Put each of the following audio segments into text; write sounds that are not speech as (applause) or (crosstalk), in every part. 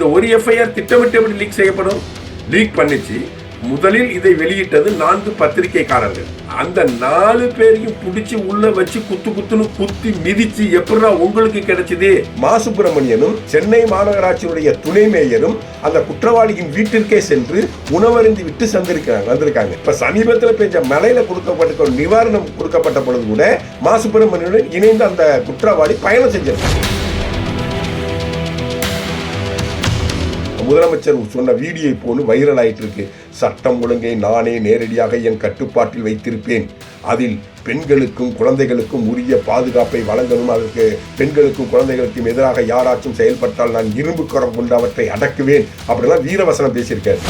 இந்த ஒரு எஃப்ஐஆர் திட்டமிட்டு எப்படி லீக் செய்யப்படும்? லீக் பண்ணிச்சு. முதலில் இதை வெளியிட்டது நான்கு பத்திரிகைக்காரர்கள். அந்த நாலு பேரையும் பிடிச்சி உள்ள வச்சு குத்து குத்துன்னு குத்தி மிதிச்சு எப்படா உங்களுக்கு கிடைச்சது? மா. சுப்பிரமணியனும் சென்னை மாநகராட்சியுடைய துணை மேயரும் அந்த குற்றவாளியின் வீட்டிற்கே சென்று உணவருந்தி விட்டு சந்திருக்காங்க வந்திருக்காங்க. இப்ப சமீபத்தில் பெஞ்ச மலையில கொடுக்கப்பட்ட ஒரு நிவாரணம் கொடுக்கப்பட்ட பொழுது கூட மா. சுப்பிரமணியனுடன் இணைந்து அந்த குற்றவாளி பயணம் செஞ்சிருக்காங்க. முதலமைச்சர் சொன்ன வீடியோ இப்போ வைரல் ஆயிட்டு இருக்கு சட்டம் ஒழுங்கை நானே நேரடியாக என் கட்டுப்பாட்டில் வைத்திருப்பேன். அதில் பெண்களுக்கும் குழந்தைகளுக்கும் உரிய பாதுகாப்பை வழங்கணும். அதற்கு பெண்களுக்கும் குழந்தைகளுக்கும் எதிராக யாராச்சும் செயல்பட்டால் நான் இரும்பு குரம் கொண்டு அவற்றை அடக்குவேன். அப்படிலாம் வீரவசனம் பேசியிருக்காரு.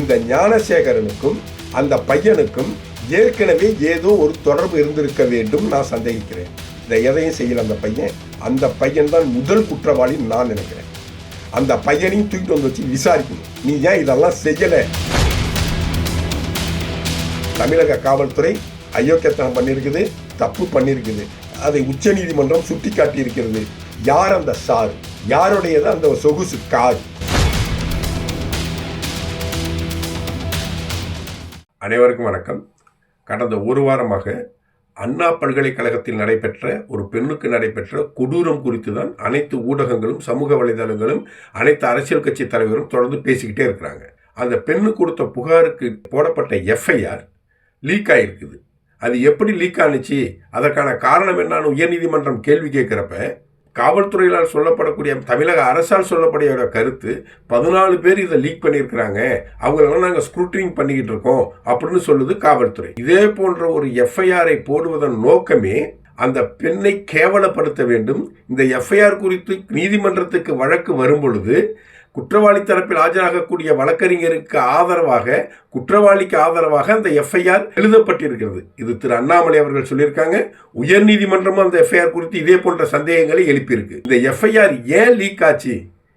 இந்த ஞானசேகரனுக்கும் அந்த பையனுக்கும் ஏற்கனவே ஏதோ ஒரு தொடர்பு இருந்திருக்க வேண்டும். நான் சந்தேகிக்கிறேன். இந்த எதையும் செய்யல அந்த பையன். அந்த பையன் தான் முதல் குற்றவாளி நான் நினைக்கிறேன். அந்த பையனையும் தூக்கிட்டு வந்து வச்சு விசாரிக்கணும். நீ ஏன் இதெல்லாம் செய்யலை? தமிழக காவல்துறை அயோக்கியத்தனம் பண்ணியிருக்குது தப்பு பண்ணியிருக்குது. அதை உச்சநீதிமன்றம் சுட்டி காட்டியிருக்கிறது யார் அந்த சார்? யாருடையது அந்த சொகுசு கார்? அனைவருக்கும் வணக்கம். கடந்த ஒரு வாரமாக அண்ணா பல்கலைக்கழகத்தில் நடைபெற்ற ஒரு பெண்ணுக்கு நடைபெற்ற கொடூரம் குறித்து தான் அனைத்து ஊடகங்களும் சமூக வலைதளங்களும் அனைத்து அரசியல் கட்சி தலைவரும் தொடர்ந்து பேசிக்கிட்டே இருக்கிறாங்க. அந்த பெண்ணு கொடுத்த புகாருக்கு போடப்பட்ட எஃப்ஐஆர் லீக் ஆகிருக்குது அது எப்படி லீக் ஆனுச்சு அதற்கான காரணம் என்னான்னு உயர்நீதிமன்றம் கேள்வி கேட்குறப்ப காவல்துறையினால் சொல்லப்படக்கூடிய தமிழக அரசால் சொல்லப்படைய கருத்து பதினாலு பேர் இதை லீக் பண்ணியிருக்கிறாங்க. அவங்களெல்லாம் நாங்கள் ஸ்க்ரூட்டினிங் பண்ணிக்கிட்டு இருக்கோம் அப்படின்னு சொல்லுது காவல்துறை. இதே போன்ற ஒரு எஃப்ஐஆரை போடுவதன் நோக்கமே அந்த பெண்ணை கேவலப்படுத்த வேண்டும். இந்த எஃப்ஐஆர் குறித்து நீதிமன்றத்துக்கு வழக்கு வரும் பொழுது குற்றவாளி தரப்பில் ஆஜராகக்கூடிய வழக்கறிஞருக்கு ஆதரவாக குற்றவாளிக்கு ஆதரவாக அந்த எஃப்ஐஆர் எழுதப்பட்டிருக்கிறது. இது திரு அண்ணாமலை அவர்கள் சொல்லியிருக்காங்க. உயர்நீதிமன்றமும் அந்த எஃப்ஐஆர் குறித்து இதே போன்ற சந்தேகங்களை எழுப்பியிருக்கு. இந்த எஃப்ஐஆர் ஏன் லீக் ஆச்சு?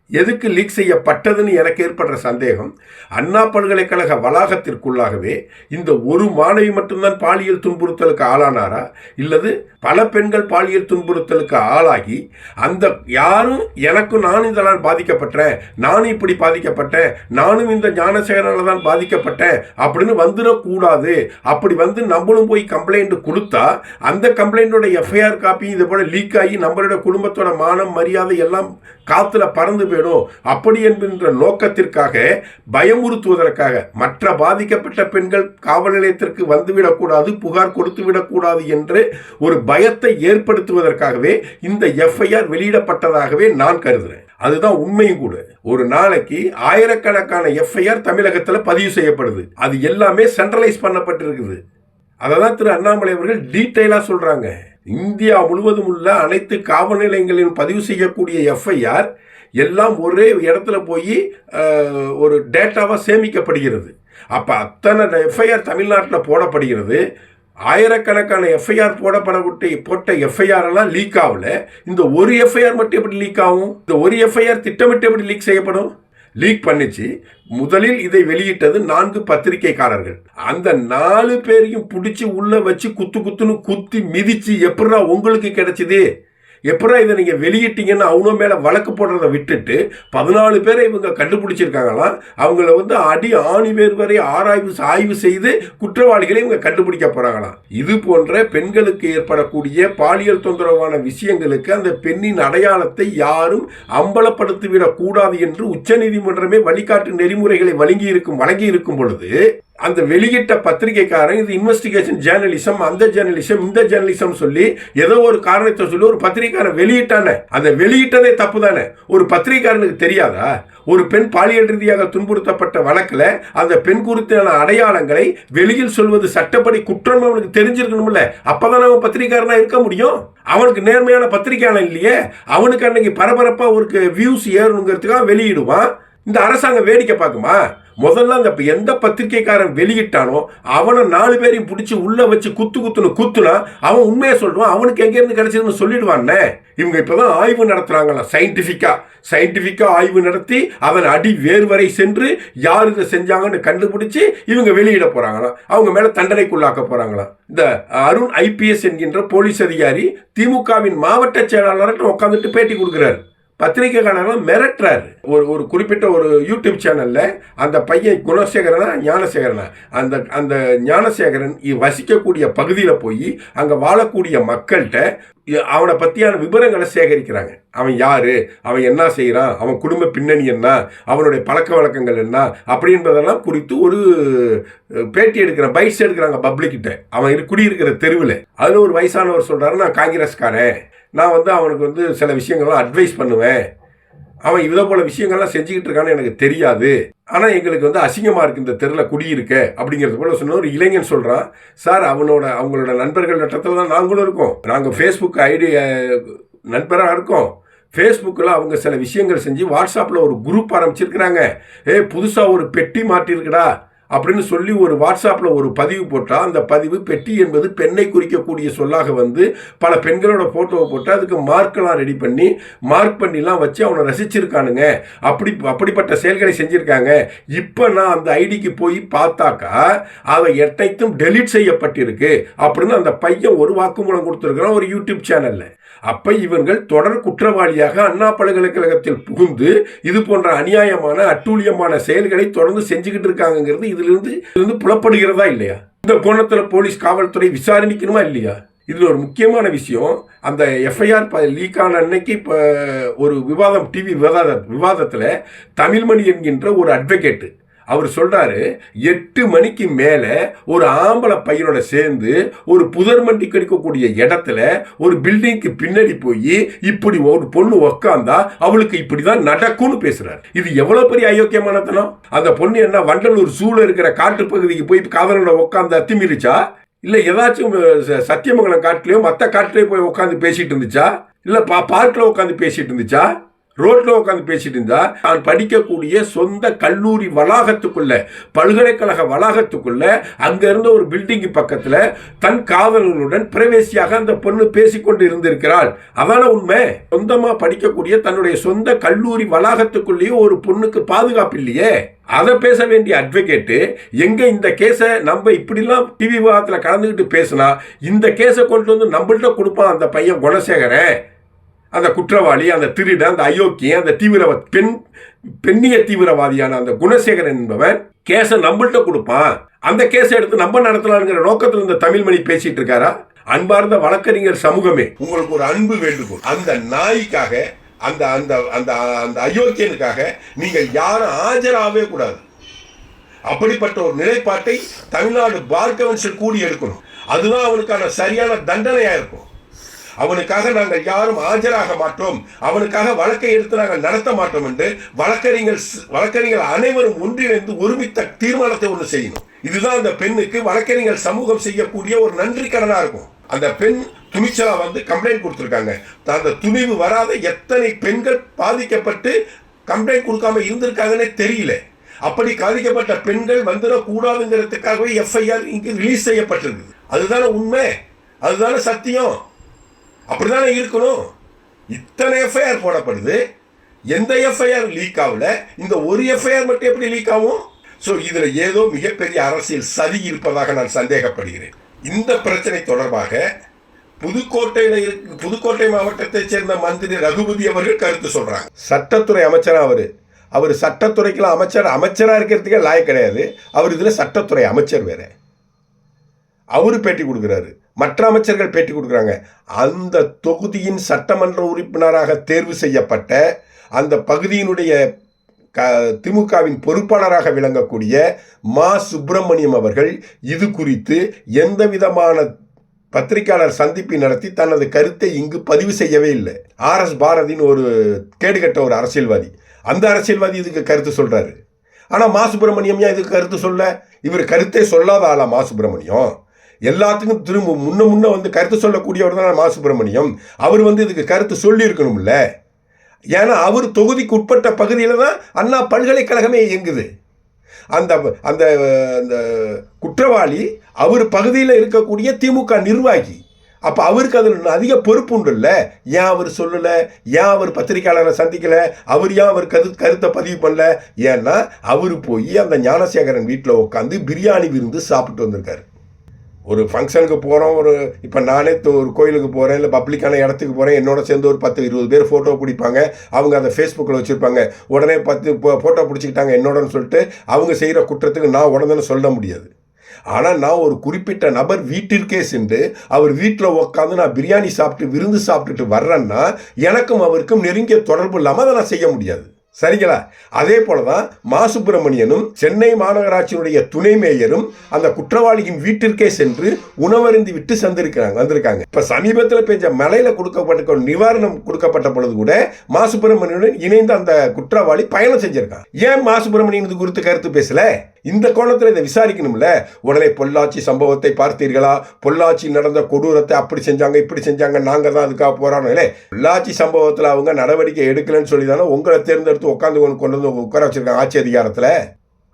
எதுக்கு லீக் செய்யப்பட்டதுன்னு எனக்கு ஏற்படுற சந்தேகம் அண்ணா பல்கலைக்கழக வளாகத்திற்குள்ளாகவே இந்த ஒரு மாணவி மட்டும்தான் பாலியல் துன்புறுத்தலுக்கு ஆளானாரா? இல்லது பல பெண்கள் பாலியல் துன்புறுத்தலுக்கு ஆளாகி அந்த யாரும் எனக்கும் நானும் இதனால் பாதிக்கப்பட்டேன் நானும் இப்படி பாதிக்கப்பட்டேன் நானும் இந்த ஞானசேகரனால் தான் பாதிக்கப்பட்டேன் அப்படின்னு வந்துடக்கூடாது. அப்படி வந்து நம்மளும் போய் கம்ப்ளைண்ட் கொடுத்தா அந்த கம்ப்ளைண்டோட எஃப்ஐஆர் காப்பி இது போல லீக் ஆகி நம்மளோட குடும்பத்தோட மானம் மரியாதை எல்லாம் காற்றுல பறந்து போயிடும். அப்படி என்கின்ற நோக்கத்திற்காக பயமுறுத்துவதற்காக மற்ற பாதிக்கப்பட்ட பெண்கள் காவல் நிலையத்திற்கு வந்துவிடக்கூடாது புகார் கொடுத்து விடக்கூடாது என்று ஒரு பயத்தை ஏற்படுத்துவதற்காகவே இந்த எஃப்ஐஆர் வெளியிடப்பட்டதாகவே நான் கருதுறேன் அதுதான் உண்மையும் கூட. ஒரு நாளைக்கு ஆயிரக்கணக்கான எஃப்ஐஆர் தமிழகத்தில் பதிவு செய்யப்படுது. அது எல்லாமே சென்ட்ரலைஸ் பண்ணப்பட்டிருக்குது. அதை தான் திரு அண்ணாமலை அவர்கள் டீட்டெயிலாக சொல்கிறாங்க இந்தியா முழுவதும் உள்ள அனைத்து காவல் நிலையங்களிலும் பதிவு செய்யக்கூடிய எஃப்ஐஆர் எல்லாம் ஒரே இடத்துல போய் ஒரு டேட்டாவாக சேமிக்கப்படுகிறது. அப்போ அத்தனை எஃப்ஐஆர் தமிழ்நாட்டில் போடப்படுகிறது. ஆயிரக்கணக்கான எஃப்ஐஆர் போடப்படக்கூடிய போட்ட எஃப்ஐஆர் எல்லாம் லீக் ஆகல. இந்த ஒரு எஃப்ஐஆர் மட்டும் எப்படி லீக் ஆகும்? இந்த ஒரு எஃப்ஐஆர் திட்டமிட்டு எப்படி லீக் செய்யப்படும்? லீக் பண்ணிச்சு. முதலில் இதை வெளியிட்டது நான்கு பத்திரிகைக்காரர்கள். அந்த நாலு பேரையும் பிடிச்சி உள்ள வச்சு குத்து குத்துன்னு குத்தி மிதிச்சு எப்படா உங்களுக்கு கிடைச்சது? எப்படா இதை நீங்கள் வெளியிட்டீங்கன்னு அவங்க மேலே வழக்கு போடுறதை விட்டுட்டு பதினாலு பேரை இவங்க கண்டுபிடிச்சிருக்காங்களாம் அவங்கள வந்து அடி ஆணி பேர் வரை ஆராய்வு ஆய்வு செய்து குற்றவாளிகளை இவங்க கண்டுபிடிக்க போகிறாங்களாம் இது போன்ற பெண்களுக்கு ஏற்படக்கூடிய பாலியல் தொந்தரவான விஷயங்களுக்கு அந்த பெண்ணின் அடையாளத்தை யாரும் அம்பலப்படுத்திவிடக் கூடாது என்று உச்சநீதிமன்றமே வழிகாட்டு நெறிமுறைகளை வழங்கி இருக்கும் வழங்கி இருக்கும் பொழுது அந்த வெளியிட்ட பத்திரிகைக்காரன் இது இன்வெஸ்டிகேஷன் ஜேர்னலிசம் அந்த ஜேர்னலிசம் இந்த ஜேர்னலிசம் சொல்லி ஏதோ ஒரு காரணத்தை சொல்லி ஒரு பத்திரிகைக்காரன் வெளியிட்டானே. அந்த வெளியிட்டதே தப்பு தானே ஒரு பத்திரிகைக்காரனுக்கு தெரியாதா? ஒரு பெண் பாலியல் ரீதியாக துன்புறுத்தப்பட்ட வழக்கில் அந்த பெண் குறித்தான அடையாளங்களை வெளியில் சொல்வது சட்டப்படி குற்றம் அவனுக்கு தெரிஞ்சிருக்கணும்ல. அப்பதான் அவன் பத்திரிகையாளனா இருக்க முடியும்? அவனுக்கு நேர்மையான பத்திரிகையாளன் இல்லையே? அவனுக்கு அன்னைக்கு பரபரப்பா ஒரு வியூஸ் ஏறணுங்கிறதுக்காக வெளியிடுவான். இந்த அரசாங்கம் வேடிக்கை பார்க்குமா? முதல்ல அந்த எந்த பத்திரிகைக்காரன் வெளியிட்டானோ அவனை நாலு பேரையும் பிடிச்சி உள்ளே வச்சு குத்து குத்துன்னு குத்துனா அவன் உண்மையை சொல்லுவான் அவனுக்கு எங்கேருந்து கிடைச்சதுன்னு சொல்லிடுவானே? இவங்க இப்பதான் ஆய்வு நடத்துகிறாங்களா சயின்டிஃபிக்காக சயின்டிஃபிக்காக ஆய்வு நடத்தி அதன் அடி வேறு வரை சென்று யார் இதை செஞ்சாங்கன்னு கண்டுபிடிச்சி இவங்க வெளியிட போகிறாங்களாம் அவங்க மேலே தண்டனைக்குள்ளாக்க போகிறாங்களாம் இந்த அருண் ஐபிஎஸ் என்கின்ற போலீஸ் அதிகாரி திமுகவின் மாவட்ட செயலாளர்கிட்ட உட்காந்துட்டு பேட்டி கொடுக்குறாரு. பத்திரிகைக்காரர்கள் மிரட்டுறாரு. ஒரு ஒரு குறிப்பிட்ட ஒரு யூடியூப் சேனலில் அந்த பையன் குணசேகரனா ஞானசேகரனா? அந்த அந்த ஞானசேகரன் வசிக்கக்கூடிய பகுதியில் போய் அங்கே வாழக்கூடிய மக்கள்கிட்ட அவனை பற்றியான விவரங்களை சேகரிக்கிறாங்க. அவன் யார்? அவன் என்ன செய்கிறான் அவன் குடும்ப பின்னணி என்ன? அவனுடைய பழக்க வழக்கங்கள் என்ன? அப்படின்றதெல்லாம் குறித்து ஒரு பேட்டி எடுக்கிற பைட்ஸ் எடுக்கிறாங்க பப்ளிக்கிட்ட அவன் குடியிருக்கிற தெருவில். அதில் ஒரு வயசானவர் சொல்கிறாரு நான் காங்கிரஸ்காரன். நான் வந்து அவனுக்கு வந்து சில விஷயங்கள்லாம் அட்வைஸ் பண்ணுவேன். அவன் இதை போல விஷயங்கள்லாம் செஞ்சுக்கிட்டு இருக்கான்னு எனக்கு தெரியாது. ஆனால் எங்களுக்கு வந்து அசிங்கமாக இருக்குது இந்த தெருவில் குடியிருக்க அப்படிங்கிறது போல சொன்ன ஒரு இளைஞன் சொல்கிறான் சார் அவனோட அவங்களோட நண்பர்கள் நட்டத்தில் தான் நாங்களும் இருக்கோம். நாங்கள் ஃபேஸ்புக் ஐடி நண்பராக இருக்கோம். ஃபேஸ்புக்கில் அவங்க சில விஷயங்கள் செஞ்சு வாட்ஸ்அப்பில் ஒரு குரூப் ஆரம்பிச்சிருக்கிறாங்க. ஏ புதுசாக ஒரு பெட்டி மாட்டிருக்குடா அப்படின்னு சொல்லி ஒரு வாட்ஸ்அப்பில் ஒரு பதிவு போட்டால் அந்த பதிவு பெட்டி என்பது பெண்ணை குறிக்கக்கூடிய சொல்லாக வந்து பல பெண்களோட ஃபோட்டோவை போட்டு அதுக்கு மார்க்கெல்லாம் ரெடி பண்ணி மார்க் பண்ணிலாம் வச்சு அவனை ரசிச்சிருக்கானுங்க. அப்படி அப்படிப்பட்ட செயல்களை செஞ்சுருக்காங்க. இப்போ நான் அந்த ஐடிக்கு போய் பார்த்தாக்கா அதை எட்டைத்தும் டெலீட் செய்யப்பட்டிருக்கு. அப்படின்னு அந்த பையன் ஒரு வாக்குமூலம் கொடுத்துருக்கிறான் ஒரு யூடியூப் சேனலில் அப்ப இவர்கள் தொடர் குற்றவாளியாக அண்ணா பல்கலைக்கழகத்தில் புகுந்து இது போன்ற அநியாயமான அட்டூழியமான செயல்களை தொடர்ந்து செஞ்சுக்கிட்டு இருக்காங்கங்கிறது இதிலிருந்து இதிலிருந்து புலப்படுகிறதா இல்லையா? இந்த கோணத்தில் போலீஸ் காவல்துறை விசாரணிக்கணுமா இல்லையா? இதில் ஒரு முக்கியமான விஷயம் அந்த எஃப்ஐஆர் லீக் ஆன அன்னைக்கு இப்போ ஒரு விவாதம் டிவி விவாத விவாதத்தில் தமிழ்மணி என்கின்ற ஒரு அட்வொகேட்டு அவர் சொல்கிறாரு எட்டு மணிக்கு மேலே ஒரு ஆம்பளை பையனோட சேர்ந்து ஒரு புதர் மண்டி கிடைக்கக்கூடிய இடத்துல ஒரு பில்டிங்க்கு பின்னாடி போய் இப்படி ஒரு பொண்ணு உக்காந்தா அவளுக்கு இப்படி தான் நடக்கும்னு பேசுகிறார் இது எவ்வளோ பெரிய அயோக்கியமானத்தனம்? அந்த பொண்ணு என்ன வண்டலூர் சூழல் இருக்கிற காட்டு பகுதிக்கு போய் காதலோட உட்காந்து அத்திமிரிச்சா இல்லை ஏதாச்சும் ச- சத்தியமங்கலம் காட்டுலயோ மற்ற காட்டுலயோ போய் உட்காந்து பேசிகிட்டு இருந்துச்சா? இல்லை பா பார்க்கில் உட்காந்து பேசிகிட்டு இருந்துச்சா? ரோட்ல உட்காந்து பேசிட்டு இருந்தா நான் படிக்கக்கூடிய சொந்த கல்லூரி வளாகத்துக்குள்ள பல்கலைக்கழக வளாகத்துக்குள்ள அங்க இருந்த ஒரு பில்டிங் பக்கத்துல தன் காதலர்களுடன் பிரவேசியாக அந்த பொண்ணு பேசிக்கொண்டு இருந்திருக்கிறாள். அதான உண்மை? சொந்தமா படிக்கக்கூடிய தன்னுடைய சொந்த கல்லூரி வளாகத்துக்குள்ளேயே ஒரு பொண்ணுக்கு பாதுகாப்பு இல்லையே? அதை பேச வேண்டிய அட்வொகேட்டு எங்க இந்த கேஸை நம்ம இப்படிலாம் டிவி விவாதத்தில் கலந்துக்கிட்டு பேசினா இந்த கேஸை கொண்டு வந்து நம்மள்கிட்ட கொடுப்பான் அந்த பையன் குணசேகரன். அந்த குற்றவாளி அந்த திருடன் அந்த அயோக்கியன் அந்த தீவிரவா பெண் பெண்ணிய தீவிரவாதியான அந்த குணசேகரன் என்பவன் கேஸை நம்மள்கிட்ட கொடுப்பான். அந்த கேஸை எடுத்து நம்ம நடத்தலாங்கிற நோக்கத்தில் இந்த தமிழ்மணி பேசிட்டு இருக்காரா? அன்பார்ந்த வழக்கறிஞர் சமூகமே உங்களுக்கு ஒரு அன்பு வேண்டுகோள். அந்த நாய்க்காக அந்த அந்த அந்த அந்த அயோக்கியனுக்காக நீங்கள் யாரும் ஆஜராகவே கூடாது. அப்படிப்பட்ட ஒரு நிலைப்பாட்டை தமிழ்நாடு பார் கவுன்சில் கூடி எடுக்கணும். அதுதான் அவனுக்கான சரியான தண்டனையாக இருக்கும். அவனுக்காக நாங்கள் யாரும் ஆஜராக மாட்டோம். அவனுக்காக வழக்கை எடுத்து நாங்கள் நடத்த மாட்டோம் என்று வழக்கறிஞர் வழக்கறிஞர் அனைவரும் ஒன்றிணைந்து ஒருமித்த தீர்மானத்தை ஒன்று செய்யணும். இதுதான் அந்த பெண்ணுக்கு வழக்கறிஞர் சமூகம் செய்யக்கூடிய ஒரு நன்றி கடனா இருக்கும். அந்த பெண் துணிச்சலா வந்து கம்ப்ளைண்ட் கொடுத்துருக்காங்க. அந்த துணிவு வராத எத்தனை பெண்கள் பாதிக்கப்பட்டு கம்ப்ளைண்ட் கொடுக்காம இருந்திருக்காங்கன்னே தெரியல. அப்படி பாதிக்கப்பட்ட பெண்கள் வந்துடக்கூடாதுங்கிறதுக்காகவே எஃப்ஐஆர் இங்கு ரிலீஸ் செய்யப்பட்டிருக்கு அதுதானே உண்மை? அதுதானே சத்தியம்? அப்படிதானே இருக்கணும்? இத்தனை எஃப்ஐஆர் போடப்படுது. எந்த எஃப்ஐஆர் லீக் ஆகல. இந்த ஒரு எஃப்ஐஆர் மட்டும் எப்படி லீக் ஆகும்? ஸோ இதில் ஏதோ மிகப்பெரிய அரசியல் சதி இருப்பதாக நான் சந்தேகப்படுகிறேன். இந்த பிரச்சனை தொடர்பாக புதுக்கோட்டையில் இருக்கு புதுக்கோட்டை மாவட்டத்தைச் சேர்ந்த மந்திரி ரகுபதி அவர்கள் கருத்து சொல்கிறாங்க சட்டத்துறை அமைச்சராக அவர். அவர் சட்டத்துறைக்கெல்லாம் அமைச்சர் அமைச்சராக இருக்கிறதுக்கே லாயக் கிடையாது. அவர் இதில் சட்டத்துறை அமைச்சர் வேறு. அவரு பேட்டி கொடுக்குறாரு. மற்ற அமைச்சர்கள் பேட்டி கொடுக்குறாங்க. அந்த தொகுதியின் சட்டமன்ற உறுப்பினராக தேர்வு செய்யப்பட்ட அந்த பகுதியினுடைய க திமுகவின் பொறுப்பாளராக விளங்கக்கூடிய மா. சுப்பிரமணியம் அவர்கள் இது குறித்து எந்த விதமான பத்திரிகையாளர் சந்திப்பை நடத்தி தனது கருத்தை இங்கு பதிவு செய்யவே இல்லை. ஆர் எஸ் பாரதின்னு ஒரு கேடுகட்ட ஒரு அரசியல்வாதி. அந்த அரசியல்வாதி இதுக்கு கருத்து சொல்கிறாரு ஆனால் மா. சுப்பிரமணியம் ஏன் இதுக்கு கருத்து சொல்ல? இவர் கருத்தே சொல்லாத ஆளா மா. சுப்பிரமணியம்? எல்லாத்துக்கும் திரும்ப முன்ன முன்ன வந்து கருத்து சொல்லக்கூடியவர் தான் மா சுப்பிரமணியம். அவர் வந்து இதுக்கு கருத்து சொல்லியிருக்கணும்ல. ஏன்னா அவர் தொகுதிக்கு உட்பட்ட பகுதியில் தான் அண்ணா பல்கலைக்கழகமே இயங்குது. அந்த அந்த அந்த குற்றவாளி அவர் பகுதியில் இருக்கக்கூடிய திமுக நிர்வாகி. அப்போ அவருக்கு அதில் அதிக பொறுப்பு உண்டுல்ல. ஏன் அவர் சொல்லலை? ஏன் அவர் பத்திரிக்கையாளரை சந்திக்கலை? அவர் ஏன் அவர் கரு கருத்தை பதிவு பண்ணல? ஏன்னா அவர் போய் அந்த ஞானசேகரன் வீட்டில் உட்காந்து பிரியாணி விருந்து சாப்பிட்டு வந்திருக்காரு. ஒரு ஃபங்க்ஷனுக்கு போகிறோம் ஒரு இப்போ நானே ஒரு கோயிலுக்கு போகிறேன் இல்லை பப்ளிக்கான இடத்துக்கு போகிறேன் என்னோட சேர்ந்து ஒரு பத்து இருபது பேர் ஃபோட்டோ பிடிப்பாங்க. அவங்க அதை ஃபேஸ்புக்கில் வச்சுருப்பாங்க. உடனே பத்து ஃபோட்டோ பிடிச்சிக்கிட்டாங்க என்னோடன்னு சொல்லிட்டு அவங்க செய்கிற குற்றத்துக்கு நான் உடனே சொல்ல முடியாது. ஆனால் நான் ஒரு குறிப்பிட்ட நபர் வீட்டிற்கே சென்று அவர் வீட்டில் உட்காந்து நான் பிரியாணி சாப்பிட்டு விருந்து சாப்பிட்டுட்டு வர்றேன்னா எனக்கும் அவருக்கும் நெருங்கிய தொடர்பு இல்லாமல் அதை நான் செய்ய முடியாது. சரிங்களா? அதே போல தான் மா சுப்பிரமணியனும் சென்னை மாநகராட்சியினுடைய துணை மேயரும் அந்த குற்றவாளியின் வீட்டிற்கே சென்று உணவருந்தி விட்டு சந்திருக்கிறாங்க வந்திருக்காங்க. இப்ப சமீபத்தில் பெஞ்ச மலையில கொடுக்கப்பட்ட நிவாரணம் கொடுக்கப்பட்ட பொழுது கூட மா சுப்பிரமணியனுடன் இணைந்து அந்த குற்றவாளி பயணம் செஞ்சிருக்கான். ஏன் மா சுப்பிரமணியன் இது குறித்து கருத்து பேசல? இந்த கோணத்தில் இதை விசாரிக்கணும்ல? உடனே பொள்ளாச்சி சம்பவத்தை பார்த்தீர்களா? பொள்ளாச்சியில் நடந்த கொடூரத்தை அப்படி செஞ்சாங்க இப்படி செஞ்சாங்க நாங்கள் தான் அதுக்காக போராடணும் இல்லை? பொள்ளாச்சி சம்பவத்தில் அவங்க நடவடிக்கை எடுக்கலன்னு சொல்லி தானே உங்களை தேர்ந்தெடுத்து உட்காந்து கொண்டு கொண்டு வந்து உட்கார வச்சிருக்காங்க ஆட்சி அதிகாரத்தில்.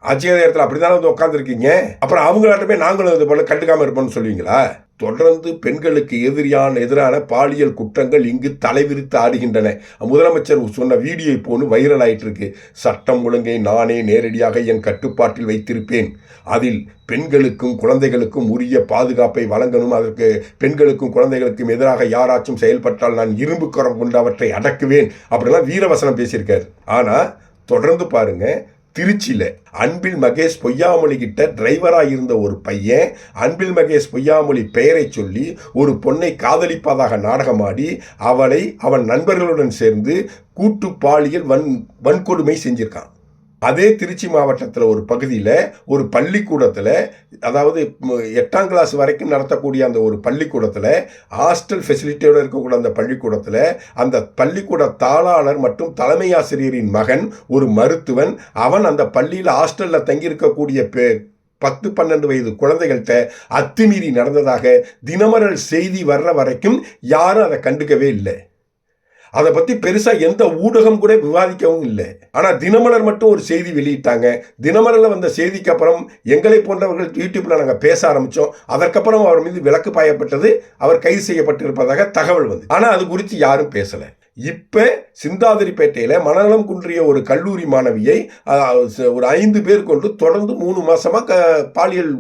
ஆட்சி அதிகாரத்தில் அப்படி தானே வந்து உட்காந்துருக்கீங்க அப்புறம் அவங்களாட்டமே நாங்களும் இது போல கண்டுக்காமல் இருப்போம்னு சொல்லுவீங்களா? தொடர்ந்து பெண்களுக்கு எதிரியான எதிரான பாலியல் குற்றங்கள் இங்கு தலைவிரித்து ஆடுகின்றன. முதலமைச்சர் சொன்ன வீடியோ இப்போ ஒன்று வைரல் ஆயிட்டிருக்கு. சட்டம் ஒழுங்கை நானே நேரடியாக என் கட்டுப்பாட்டில் வைத்திருப்பேன். அதில் பெண்களுக்கும் குழந்தைகளுக்கும் உரிய பாதுகாப்பை வழங்கணும். அதற்கு பெண்களுக்கும் குழந்தைகளுக்கும் எதிராக யாராச்சும் செயல்பட்டால் நான் இரும்பு கரம் கொண்டு அவற்றை அடக்குவேன். அப்படிலாம் வீரவசனம் பேசியிருக்காரு. ஆனால் தொடர்ந்து பாருங்கள் திருச்சியில் அன்பில் மகேஷ் பொய்யாமொழி கிட்ட டிரைவராக இருந்த ஒரு பையன் அன்பில் மகேஷ் பொய்யாமொழி பெயரை சொல்லி ஒரு பொண்ணை காதலிப்பதாக நாடகமாடி அவளை அவன் நண்பர்களுடன் சேர்ந்து கூட்டு பாலியல் வன் வன்கொடுமை செஞ்சிருக்கான். அதே திருச்சி மாவட்டத்தில் ஒரு பகுதியில் ஒரு பள்ளிக்கூடத்தில் அதாவது எட்டாம் கிளாஸ் வரைக்கும் நடத்தக்கூடிய அந்த ஒரு பள்ளிக்கூடத்தில் ஹாஸ்டல் ஃபெசிலிட்டியோடு இருக்கக்கூடிய அந்த பள்ளிக்கூடத்தில் அந்த பள்ளிக்கூட தாளாளர் மற்றும் தலைமை ஆசிரியரின் மகன் ஒரு மருத்துவன் அவன் அந்த பள்ளியில் ஹாஸ்டலில் தங்கியிருக்கக்கூடிய பே பத்து பன்னெண்டு வயது குழந்தைகள்கிட்ட அத்துமீறி நடந்ததாக தினமரல் செய்தி வர்ற வரைக்கும் யாரும் அதை கண்டுக்கவே இல்லை. அதை பற்றி பெருசாக எந்த ஊடகம் கூட விவாதிக்கவும் இல்லை. ஆனால் தினமலர் மட்டும் ஒரு செய்தி வெளியிட்டாங்க. தினமலரில் வந்த செய்திக்கு அப்புறம் எங்களை போன்றவர்கள் யூடியூப்பில் நாங்கள் பேச ஆரம்பித்தோம் அதற்கப்புறம் அவர் மீது விலக்கு பாயப்பட்டது அவர் கைது செய்யப்பட்டிருப்பதாக தகவல் வந்து ஆனால் அது குறித்து யாரும் பேசலை. இப்போ சிந்தாதிரிப்பேட்டையில் மனநலம் குன்றிய ஒரு கல்லூரி மாணவியை ஒரு ஐந்து பேர் கொண்டு தொடர்ந்து மூணு மாதமாக க பாலியல்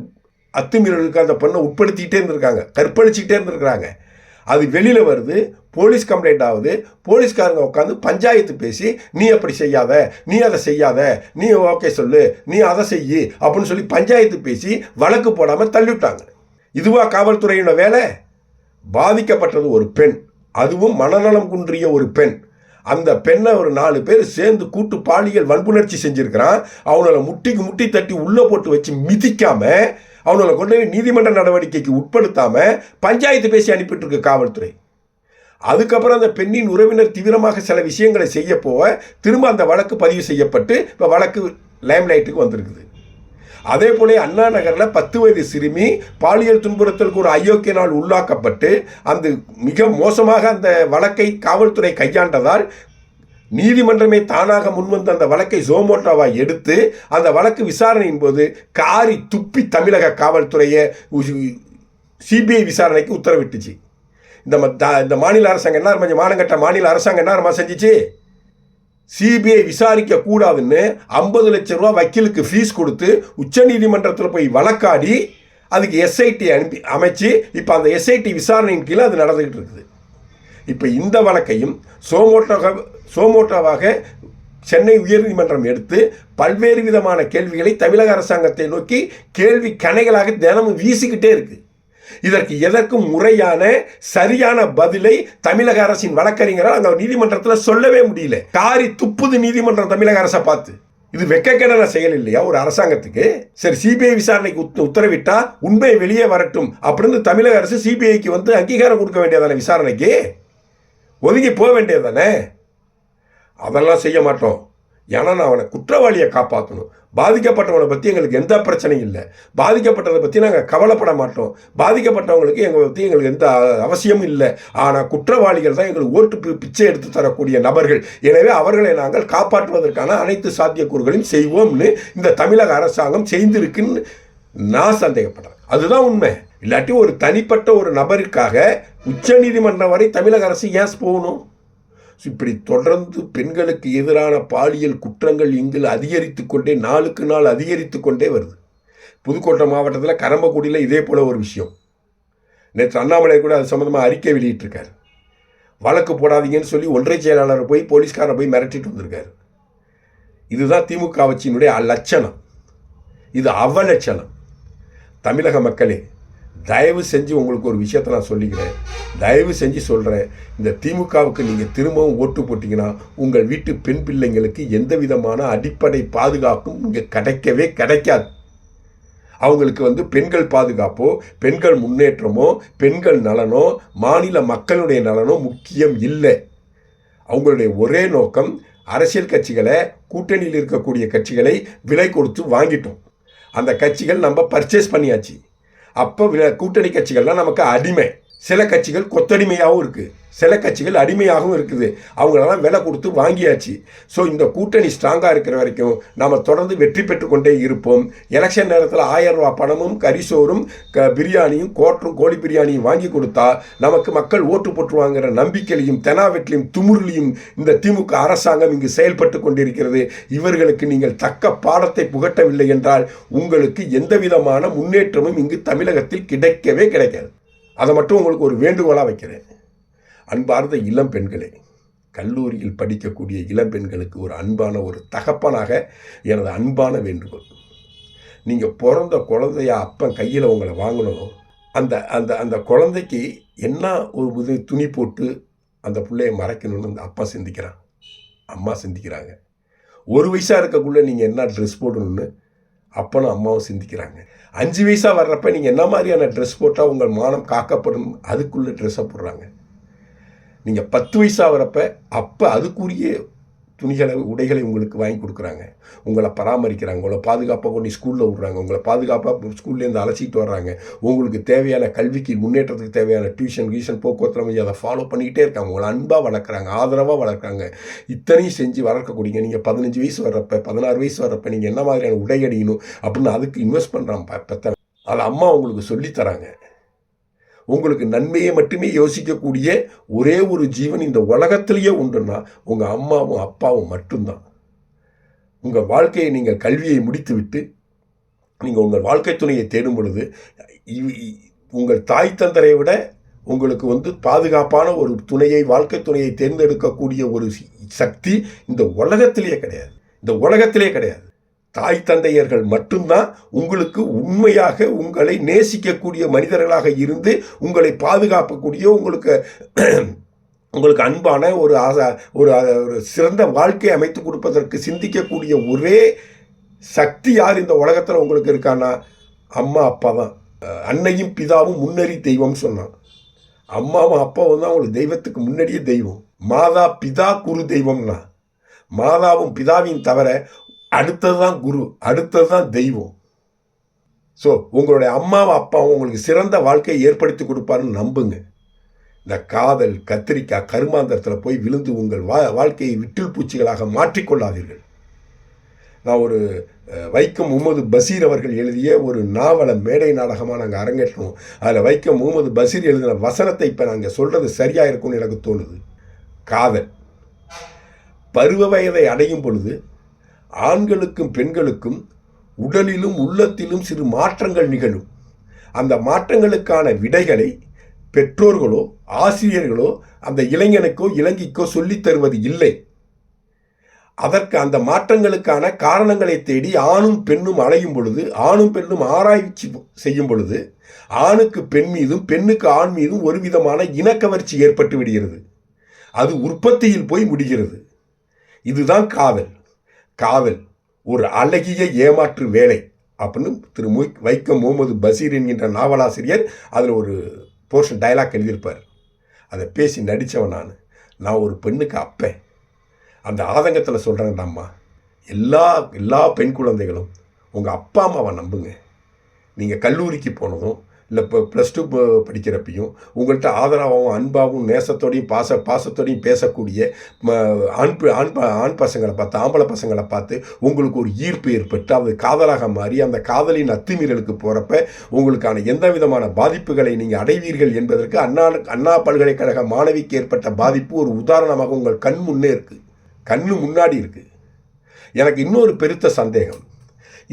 அத்துமீறலுக்கு அந்த பொண்ணை உட்படுத்திக்கிட்டே இருந்திருக்காங்க. கற்பழிச்சிக்கிட்டே இருந்திருக்கிறாங்க. அது வெளியில் வருது போலீஸ் கம்ப்ளைண்ட் ஆகுது போலீஸ்காரங்க உட்காந்து பஞ்சாயத்து பேசி நீ அப்படி செய்யாத நீ அதை செய்யாத நீ ஓகே சொல்லு நீ அதை செய்யி அப்படின்னு சொல்லி பஞ்சாயத்து பேசி வழக்கு போடாமல் தள்ளிவிட்டாங்க. இதுவா காவல்துறையின வேலை? பாதிக்கப்பட்டது ஒரு பெண். அதுவும் மனநலம் குன்றிய ஒரு பெண். அந்த பெண்ணை ஒரு நாலு பேர் சேர்ந்து கூட்டு பாலியல் வன்புணர்ச்சி செஞ்சுருக்கிறான். அவங்கள முட்டிக்கு முட்டி தட்டி உள்ளே போட்டு வச்சு மிதிக்காமல் அவங்கள கொண்டு போய் நீதிமன்ற நடவடிக்கைக்கு உட்படுத்தாம பஞ்சாயத்து பேசி அனுப்பிட்டு இருக்கு காவல்துறை. அதுக்கப்புறம் அந்த பெண்ணின் உறவினர் தீவிரமாக சில விஷயங்களை செய்ய போக திரும்ப அந்த வழக்கு பதிவு செய்யப்பட்டு இப்போ வழக்கு லைம்லைட்டுக்கு வந்திருக்குது. அதே போல அண்ணா நகரில் பத்து வயது சிறுமி பாலியல் துன்புறுத்தலுக்கு ஒரு அயோக்கிய நாள் உள்ளாக்கப்பட்டு அந்த மிக மோசமாக அந்த வழக்கை காவல்துறை கையாண்டதால் நீதிமன்றமே தானாக முன்வந்து அந்த வழக்கை ஜோமோட்டோவா எடுத்து அந்த வழக்கு விசாரணையின் போது காரி துப்பி தமிழக காவல்துறையை சிபிஐ விசாரணைக்கு உத்தரவிட்டுச்சு. இந்த ம- இந்த மாநில அரசாங்கம் என்ன கொஞ்சம் மானங்கட்ட மாநில அரசாங்கம் என்ன செஞ்சிச்சு? சிபிஐ விசாரிக்க கூடாதுன்னு ஐம்பது லட்சம் ரூபா வக்கீலுக்கு ஃபீஸ் கொடுத்து உச்சநீதிமன்றத்தில் போய் வழக்காடி அதுக்கு எஸ்ஐடி அனுப்பி அமைச்சு இப்போ அந்த எஸ்ஐடி விசாரணையின் கீழே அது நடந்துக்கிட்டு இருக்குது. இப்போ இந்த வழக்கையும் சோமோட்டோ சோமோட்டோவாக சென்னை உயர்நீதிமன்றம் எடுத்து பல்வேறு விதமான கேள்விகளை தமிழக அரசாங்கத்தை நோக்கி கேள்வி கணைகளாக தினமும் வீசிக்கிட்டே இருக்கு. இதற்கு எதற்கும் முறையான சரியான பதிலை தமிழக அரசின் வழக்கறிஞரால் அந்த நீதிமன்றத்தில் சொல்லவே முடியல. காரி துப்புது நீதிமன்றம் தமிழக அரசை பார்த்து. இது வெக்கக்கெடன செயல் இல்லையா ஒரு அரசாங்கத்துக்கு? சரி சிபிஐ விசாரணைக்கு உத்தரவிட்டா உண்மை வெளியே வரட்டும் அப்படின்னு தமிழக அரசு சிபிஐக்கு வந்து அங்கீகாரம் கொடுக்க வேண்டியதானே விசாரணைக்கு? ஒதுங்கி போக வேண்டியதானே அதெல்லாம் செய்ய மாட்டோம். ஏன்னா நான் அவனை குற்றவாளியை காப்பாற்றணும் பாதிக்கப்பட்டவனை பற்றி எங்களுக்கு எந்த பிரச்சனையும் இல்லை. பாதிக்கப்பட்டதை பற்றி நாங்கள் கவலைப்பட மாட்டோம். பாதிக்கப்பட்டவங்களுக்கு எங்களை பற்றி எங்களுக்கு எந்த அவசியமும் இல்லை. ஆனால் குற்றவாளிகள் தான் எங்களுக்கு ஓட்டு பிச்சை எடுத்து தரக்கூடிய நபர்கள். எனவே அவர்களை நாங்கள் காப்பாற்றுவதற்கான அனைத்து சாத்தியக்கூறுகளையும் செய்வோம்னு இந்த தமிழக அரசாங்கம் செய்திருக்குன்னு நான் சந்தேகப்படுறேன். அதுதான் உண்மை. இல்லாட்டி ஒரு தனிப்பட்ட ஒரு நபருக்காக உச்சநீதிமன்றம் வரை தமிழக அரசு ஏன் போகணும்? இப்படி தொடர்ந்து பெண்களுக்கு எதிரான பாலியல் குற்றங்கள் இங்கு அதிகரித்து கொண்டே நாளுக்கு நாள் அதிகரித்து கொண்டே வருது. புதுக்கோட்டை மாவட்டத்தில் கரம்பக்குடியில் இதே போல் ஒரு விஷயம். நேற்று அண்ணாமலை கூட அது சம்மந்தமாக அறிக்கை வெளியிட்டிருக்காரு. வழக்கு போடாதீங்கன்னு சொல்லி ஒன்றை செயலாளரை போய் போலீஸ்காரரை போய் மிரட்டிட்டு வந்திருக்காரு. இதுதான் திமுக ஆட்சியினுடைய லட்சணம். இது அவலட்சணம். தமிழக மக்களே தயவு செஞ்சு உங்களுக்கு ஒரு விஷயத்தை நான் சொல்லிக்கிறேன். தயவு செஞ்சு சொல்கிறேன் இந்த திமுகவுக்கு நீங்கள் திரும்பவும் ஓட்டு போட்டிங்கன்னா உங்கள் வீட்டு பெண் பிள்ளைங்களுக்கு எந்த விதமான அடிப்படை பாதுகாப்பும் இங்கே கிடைக்கவே கிடைக்காது. அவங்களுக்கு வந்து பெண்கள் பாதுகாப்போ பெண்கள் முன்னேற்றமோ பெண்கள் நலனோ மாநில மக்களுடைய நலனோ முக்கியம் இல்லை. அவங்களுடைய ஒரே நோக்கம் அரசியல் கட்சிகளை கூட்டணியில் இருக்கக்கூடிய கட்சிகளை விலை கொடுத்து வாங்கிட்டோம். அந்த கட்சிகள் நம்ம பர்ச்சேஸ் பண்ணியாச்சு. அப்போ கூட்டணி கட்சிகள்லாம் நமக்கு அடிமை. சில கட்சிகள் கொத்தடிமையாகவும் இருக்குது சில கட்சிகள் அடிமையாகவும் இருக்குது. அவங்களெல்லாம் விலை கொடுத்து வாங்கியாச்சு. ஸோ இந்த கூட்டணி ஸ்ட்ராங்காக இருக்கிற வரைக்கும் நாம் தொடர்ந்து வெற்றி பெற்றுக்கொண்டே இருப்போம். எலெக்ஷன் நேரத்தில் ஆயிரம் ரூபா பணமும் கரிசோரும் க பிரியாணியும் கோட்டரும் கோழி பிரியாணியும் வாங்கி கொடுத்தா நமக்கு மக்கள் ஓட்டு போட்டுருவாங்கிற நம்பிக்கையிலையும் தெனாவெட்லையும் துமுருலையும் இந்த திமுக அரசாங்கம் இங்கு செயல்பட்டு கொண்டிருக்கிறது. இவர்களுக்கு நீங்கள் தக்க பாடத்தை புகட்டவில்லை என்றால் உங்களுக்கு எந்த விதமான முன்னேற்றமும் இங்கு தமிழகத்தில் கிடைக்கவே கிடைக்காது. அதை மட்டும் உங்களுக்கு ஒரு வேண்டுகோளாக வைக்கிறேன். அன்பார்ந்த இளம் பெண்களே கல்லூரியில் படிக்கக்கூடிய இளம் பெண்களுக்கு ஒரு அன்பான ஒரு தகப்பனாக எனது அன்பான வேண்டுகோள். நீங்கள் பிறந்த குழந்தையா அப்பன் கையில் உங்களை வாங்கணும். அந்த அந்த அந்த குழந்தைக்கு என்ன ஒரு இது துணி போட்டு அந்த பிள்ளைய மறைக்கணும்னு அந்த அப்பா சிந்திக்கிறான். அம்மா சிந்திக்கிறாங்க. ஒரு வயசாக இருக்கக்குள்ளே நீங்கள் என்ன ட்ரெஸ் போடணும்னு அப்பனும் அம்மாவும் சிந்திக்கிறாங்க. அஞ்சு வயசாக வர்றப்ப நீங்கள் என்ன மாதிரியான ட்ரெஸ் போட்டால் உங்கள் மானம் காக்கப்படும்? அதுக்குள்ளே ட்ரெஸ்ஸை போடுறாங்க. நீங்கள் பத்து வயசாக வரப்ப அப்போ அதுக்குரிய துணிகளை உடைகளை உங்களுக்கு வாங்கி கொடுக்குறாங்க. உங்களை பராமரிக்கிறாங்க. உங்களை பாதுகாப்பாக கொண்டு ஸ்கூலில் விட்றாங்க. உங்களை பாதுகாப்பாக ஸ்கூல்லேருந்து அழைச்சிட்டு வர்றாங்க. உங்களுக்கு தேவையான கல்விக்கு முன்னேற்றத்துக்கு தேவையான டியூஷன் கீஷன் போக்குவரத்து அமைச்சு அதை ஃபாலோ பண்ணிக்கிட்டே இருக்காங்க. உங்களை அன்பாக வளர்க்குறாங்க. ஆதரவாக வளர்க்குறாங்க. இத்தனையும் செஞ்சு வளர்க்கக்கூடியங்க நீங்கள் பதினஞ்சு வயசு வர்றப்ப பதினாறு வயசு வர்றப்ப நீங்கள் என்ன மாதிரியான உடை அடிக்கணும் அப்படின்னு அதுக்கு இன்வெஸ்ட் பண்ணுறான் பெத்த அதை அம்மா உங்களுக்கு சொல்லித் தராங்க. உங்களுக்கு நன்மையை மட்டுமே யோசிக்கக்கூடிய ஒரே ஒரு ஜீவன் இந்த உலகத்திலேயே உண்டுன்னா உங்கள் அம்மாவும் அப்பாவும் மட்டும்தான். உங்கள் வாழ்க்கையை நீங்கள் கல்வியை முடித்துவிட்டு நீங்கள் உங்கள் வாழ்க்கை துணையை தேடும் பொழுது இ- உங்கள் தாய் தந்தரை விட உங்களுக்கு வந்து பாதுகாப்பான ஒரு துணையை வாழ்க்கை துணையை தேர்ந்தெடுக்கக்கூடிய ஒரு சக்தி இந்த உலகத்திலேயே கிடையாது. இந்த உலகத்திலே கிடையாது. தாய் தந்தையர்கள் மட்டும்தான் உங்களுக்கு உண்மையாக உங்களை நேசிக்கக்கூடிய மனிதர்களாக இருந்து உங்களை பாதுகாக்கக்கூடிய உங்களுக்கு உங்களுக்கு அன்பான ஒரு ஆசா ஒரு ஒரு சிறந்த வாழ்க்கை அமைத்து கொடுப்பதற்கு சிந்திக்கக்கூடிய ஒரே சக்தி யார் இந்த உலகத்தில் உங்களுக்கு இருக்கானா அம்மா அப்பா தான். அன்னையும் பிதாவும் முன்னறி தெய்வம் சொன்னான். அம்மாவும் அப்பாவும் தான் உங்களுக்கு தெய்வத்துக்கு முன்னாடியே தெய்வம். மாதா பிதா குரு தெய்வம்னா மாதாவும் பிதாவையும் தவிர அடுத்தது தான் குரு அடுத்தது தான் தெய்வம். ஸோ உங்களுடைய அம்மாவும் அப்பாவும் உங்களுக்கு சிறந்த வாழ்க்கையை ஏற்படுத்தி கொடுப்பாருன்னு நம்புங்க. இந்த காதல் கத்திரிக்காய் கருமாந்தரத்தில் போய் விழுந்து உங்கள் வா வாழ்க்கையை விட்டில் பூச்சிகளாக மாற்றிக்கொள்ளாதீர்கள். நான் ஒரு வைக்கம் முகமது பசீர் அவர்கள் எழுதிய ஒரு நாவலை மேடை நாடகமாக நாங்கள் அரங்கேற்றோம். அதில் வைக்கம் முகமது பசீர் எழுதின வசனத்தை இப்போ நாங்கள் சொல்கிறது சரியாக இருக்கும்னு எனக்கு தோணுது. காதல். பருவ வயதை அடையும் பொழுது ஆண்களுக்கும் பெண்களுக்கும் உடலிலும் உள்ளத்திலும் சிறு மாற்றங்கள் நிகழும். அந்த மாற்றங்களுக்கான விடைகளை பெற்றோர்களோ ஆசிரியர்களோ அந்த இளைஞனுக்கோ இளைஞிக்கோ சொல்லித் தருவது இல்லை. அதற்கு அந்த மாற்றங்களுக்கான காரணங்களை தேடி ஆணும் பெண்ணும் அலையும் பொழுது ஆணும் பெண்ணும் ஆராய்ச்சி செய்யும் பொழுது ஆணுக்கு பெண் மீதும் பெண்ணுக்கு ஆண் மீதும் ஒரு விதமான இனக்கவர்ச்சி ஏற்பட்டு விடுகிறது. அது உற்பத்தியில் போய் முடிகிறது. இதுதான் காதல். காதல் ஒரு அழகிய ஏமாற்று வேலை அப்படின்னு திரு மொய் வைக்கம் முகமது பசீர் என்கின்ற நாவலாசிரியர் அதில் ஒரு போர்ஷன் டயலாக் எழுதியிருப்பார். அதை பேசி நடித்தவன் நான். நான் ஒரு பெண்ணுக்கு அப்பேன். அந்த ஆதங்கத்தில் சொல்கிறேன் அம்மா எல்லா எல்லா பெண் குழந்தைகளும் உங்கள் அப்பா அம்மாவை நம்புங்க. நீங்கள் கல்லூரிக்கு போனதும் இல்லை இப்போ ப்ளஸ் டூ படிக்கிறப்பையும் உங்கள்கிட்ட ஆதரவாகவும் அன்பாகவும் நேசத்தோடையும் பாச பாசத்தோடையும் பேசக்கூடிய ம, ஆண் ஆண் ப- ஆண் பசங்களை பார்த்து ஆம்பளை பசங்களை பார்த்து உங்களுக்கு ஒரு ஈர்ப்பு ஏற்பட்டு அது காதலாக மாறி அந்த காதலின் அத்துமீறலுக்கு போகிறப்ப உங்களுக்கான எந்த விதமான பாதிப்புகளை நீங்கள் அடைவீர்கள் என்பதற்கு அண்ணா அண்ணா பல்கலைக்கழக மாணவிக்கு ஏற்பட்ட பாதிப்பு ஒரு உதாரணமாக உங்கள் கண் முன்னே இருக்குது கண்ணு முன்னாடி இருக்குது எனக்கு இன்னொரு பெருத்த சந்தேகம்.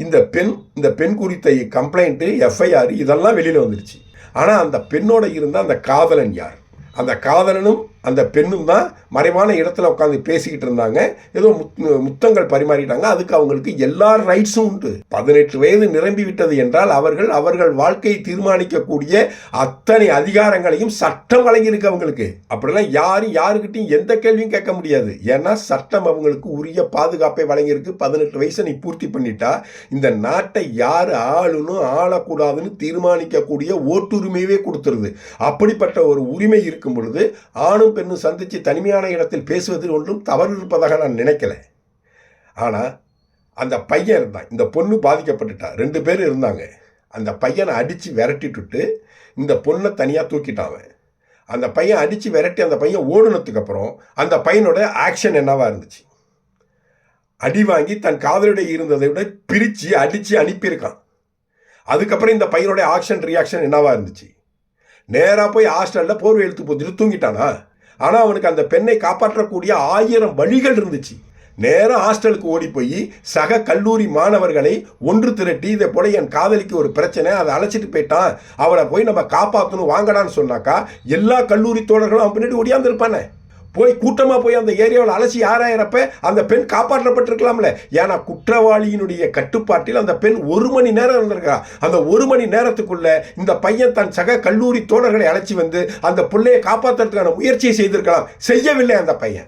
இந்த பெண் இந்த பெண் குறித்த கம்ப்ளைண்ட்டு எஃப்ஐஆர் இதெல்லாம் வெளியில் வந்துருச்சு. ஆனால் அந்த பெண்ணோட இருந்த அந்த காதலன் யார்? அந்த காதலனும் அந்த பெண்ணும் தான் மறைவான இடத்துல உட்காந்து பேசிக்கிட்டு இருந்தாங்க. ஏதோ முத்தங்கள் பரிமாறிட்டாங்க. அதுக்கு அவங்களுக்கு எல்லா ரைட்ஸும் உண்டு. பதினெட்டு வயது நிரம்பி விட்டது என்றால் அவர்கள் அவர்கள் வாழ்க்கையை தீர்மானிக்கக்கூடிய அத்தனை அதிகாரங்களையும் சட்டம் வழங்கியிருக்கு அவங்களுக்கு. அப்படிலாம் யாரும் யாருக்கிட்டையும் எந்த கேள்வியும் கேட்க முடியாது. ஏன்னா சட்டம் அவங்களுக்கு உரிய பாதுகாப்பை வழங்கியிருக்கு. பதினெட்டு வயசை நீ பூர்த்தி பண்ணிட்டா இந்த நாட்டை யார் ஆளணும் ஆளக்கூடாதுன்னு தீர்மானிக்கக்கூடிய ஓட்டுரிமையவே கொடுத்துருது. அப்படிப்பட்ட ஒரு உரிமை இருக்கும் பொழுது ஆணும் பெண்ணும் சந்தித்து தனிமையான இடத்தில் பேசுவதில் ஒன்றும் தவறு இருப்பதாக நான் நினைக்கல. ஆனால் அந்த பையன் இருந்தான். இந்த பொண்ணு பாதிக்கப்பட்டுட்டான் ரெண்டு பேர் இருந்தாங்க. அந்த பையனை அடித்து விரட்டிட்டுட்டு இந்த பொண்ணை தனியாக தூக்கிட்டான் அவன். அந்த பையன் அடித்து விரட்டி அந்த பையன் ஓடுனதுக்கப்புறம் அந்த பையனோட ஆக்ஷன் என்னவாக இருந்துச்சு? அடி வாங்கி தன் காதலுடைய இருந்ததை விட பிரித்து அடித்து அனுப்பியிருக்கான். அதுக்கப்புறம் இந்த பையனுடைய ஆக்ஷன் ரியாக்ஷன் என்னவாக இருந்துச்சு? நேராக போய் ஹாஸ்டலில் போர்வை எழுத்து போட்டுட்டு தூங்கிட்டானா? ஆனால் அவனுக்கு அந்த பெண்ணை காப்பாற்றக்கூடிய ஆயிரம் வழிகள் இருந்துச்சு. நேராக ஹாஸ்டலுக்கு ஓடி போய் சக கல்லூரி மாணவர்களை ஒன்று திரட்டி இதை போல என் காதலிக்கு ஒரு பிரச்சனை அதை அழைச்சிட்டு போயிட்டான். அவளை போய் நம்ம காப்பாற்றணும் வாங்கடான்னு சொன்னாக்கா எல்லா கல்லூரி தோழர்களும் அவன் பின்னாடி ஓடியாந்துருப்பானே. போய் கூட்டமாக போய் அந்த ஏரியாவில் அலசி ஆராயிறப்ப அந்த பெண் காப்பாற்றப்பட்டிருக்கலாம்ல. ஏன்னா குற்றவாளியினுடைய கட்டுப்பாட்டில் அந்த பெண் ஒரு மணி நேரம் இருந்திருக்கா. அந்த ஒரு மணி நேரத்துக்குள்ள இந்த பையன் தன் சக கல்லூரி தோழர்களை அழைச்சி வந்து அந்த பிள்ளையை காப்பாற்றுறதுக்கான முயற்சியை செய்திருக்கலாம். செய்யவில்லை அந்த பையன்.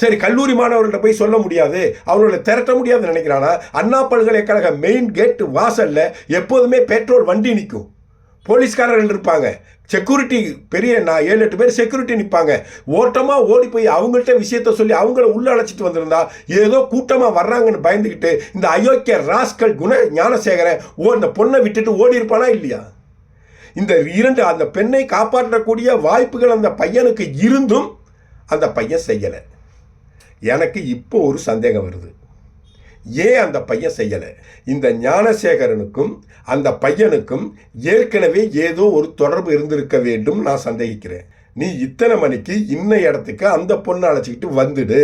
சரி கல்லூரி மாணவர்கள்ட்ட போய் சொல்ல முடியாது. அவர்களை திரட்ட முடியாதுன்னு நினைக்கிறானா? அண்ணா பல்கலைக்கழக மெயின் கேட் வாசல்ல எப்போதுமே பெட்ரோல் வண்டி நிற்கும். போலீஸ்காரர்கள் இருப்பாங்க. செக்யூரிட்டி பெரிய நான் ஏழு எட்டு பேர் செக்யூரிட்டி நிற்பாங்க ஓட்டமாக ஓடி போய் அவங்கள்ட்ட விஷயத்த சொல்லி அவங்கள உள்ள அழைச்சிட்டு வந்திருந்தா ஏதோ கூட்டமாக வர்றாங்கன்னு பயந்துக்கிட்டு இந்த அயோக்கிய ராஸ்கல் குண ஞானசேகரன் ஓ இந்த பொண்ணை விட்டுட்டு ஓடி இருப்பானா இல்லையா? இந்த இரண்டு அந்த பெண்ணை காப்பாற்றக்கூடிய வாய்ப்புகள் அந்த பையனுக்கு இருந்தும் அந்த பையன் செய்யலை. எனக்கு இப்போ ஒரு சந்தேகம் வருது. ஏன் அந்த பையன் செய்யலை? இந்த ஞானசேகரனுக்கும் அந்த பையனுக்கும் ஏற்கனவே ஏதோ ஒரு தொடர்பு இருந்திருக்க வேண்டும் நான் சந்தேகிக்கிறேன். நீ இத்தனை மணிக்கு இன்ன இடத்துக்கு அந்த பொண்ணை அழைச்சிக்கிட்டு வந்துடு.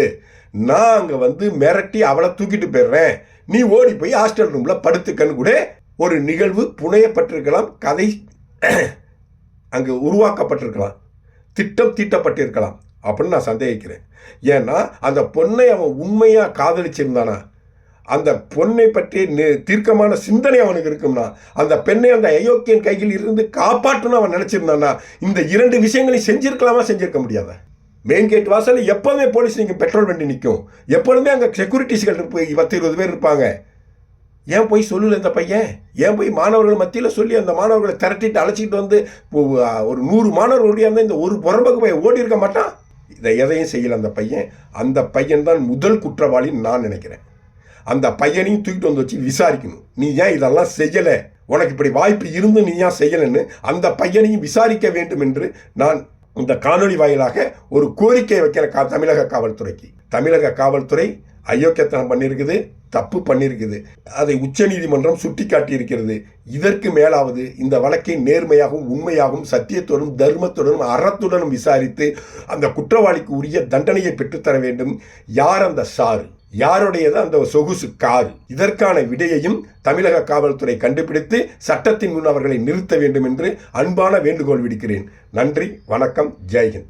நான் அங்கே வந்து மிரட்டி அவளை தூக்கிட்டு போயிடுறேன். நீ ஓடி போய் ஹாஸ்டல் ரூமில் படுத்துக்கன்னு கூட ஒரு நிகழ்வு புனையப்பட்டிருக்கலாம் கதை (clears throat) அங்கே உருவாக்கப்பட்டிருக்கலாம் திட்டம் தீட்டப்பட்டிருக்கலாம் அப்படின்னு நான் சந்தேகிக்கிறேன். ஏன்னா அந்த பொண்ணை அவன் உண்மையாக காதலிச்சிருந்தானா? அந்த பொண்ணை பற்றி தீர்க்கமான சிந்தனை அவனுக்கு இருக்கும்னா அந்த பெண்ணை அந்த அயோக்கியன் கையில் இருந்து காப்பாற்றணும்னு அவன் நினச்சிருந்தான்னா இந்த இரண்டு விஷயங்களையும் செஞ்சிருக்கலாமா செஞ்சிருக்க முடியாத? மெயின் கேட் வாசலில் எப்போவுமே போலீஸ் நீங்கள் பெட்ரோல் வண்டி நிற்கும் எப்பொழுதுமே அங்கே செக்யூரிட்டிஸ்கள் இருப்பு பத்து இருபது பேர் இருப்பாங்க. ஏன் போய் சொல்லல இந்த பையன்? ஏன் போய் மாணவர்கள் மத்தியில் சொல்லி அந்த மாணவர்களை திரட்டிட்டு அழைச்சிட்டு வந்து ஒரு நூறு மாணவர்கள் ஓடியாந்தால் இந்த ஒரு புறம்புக்கு போய் ஓடி இருக்க மாட்டான்? இதை எதையும் செய்யலை அந்த பையன். அந்த பையன் தான் முதல் குற்றவாளின்னு நான் நினைக்கிறேன். அந்த பையனையும் தூக்கிட்டு வந்து வச்சு விசாரிக்கணும். நீ ஏன் இதெல்லாம் செய்யலை? உனக்கு இப்படி வாய்ப்பு இருந்து நீ ஏன் செய்யலைன்னு அந்த பையனையும் விசாரிக்க வேண்டும் என்று நான் இந்த காணொலி வாயிலாக ஒரு கோரிக்கை வைக்கிற கா தமிழக காவல்துறைக்கு. தமிழக காவல்துறை அயோக்கியத்தனம் பண்ணியிருக்குது தப்பு பண்ணியிருக்குது. அதை உச்சநீதிமன்றம் சுட்டி காட்டியிருக்கிறது இதற்கு மேலாவது இந்த வழக்கை நேர்மையாகவும் உண்மையாகவும் சத்தியத்துடனும் தர்மத்துடனும் அறத்துடனும் விசாரித்து அந்த குற்றவாளிக்கு உரிய தண்டனையை பெற்றுத்தர வேண்டும். யார் அந்த சாரு? யாருடையது அந்த சொகுசு கார் இதற்கான விடையையும் தமிழக காவல்துறை கண்டுபிடித்து சட்டத்தின் முன் அவர்களை நிறுத்த வேண்டும் என்று அன்பான வேண்டுகோள் விடுக்கிறேன். நன்றி வணக்கம் ஜெய்ஹிந்த்.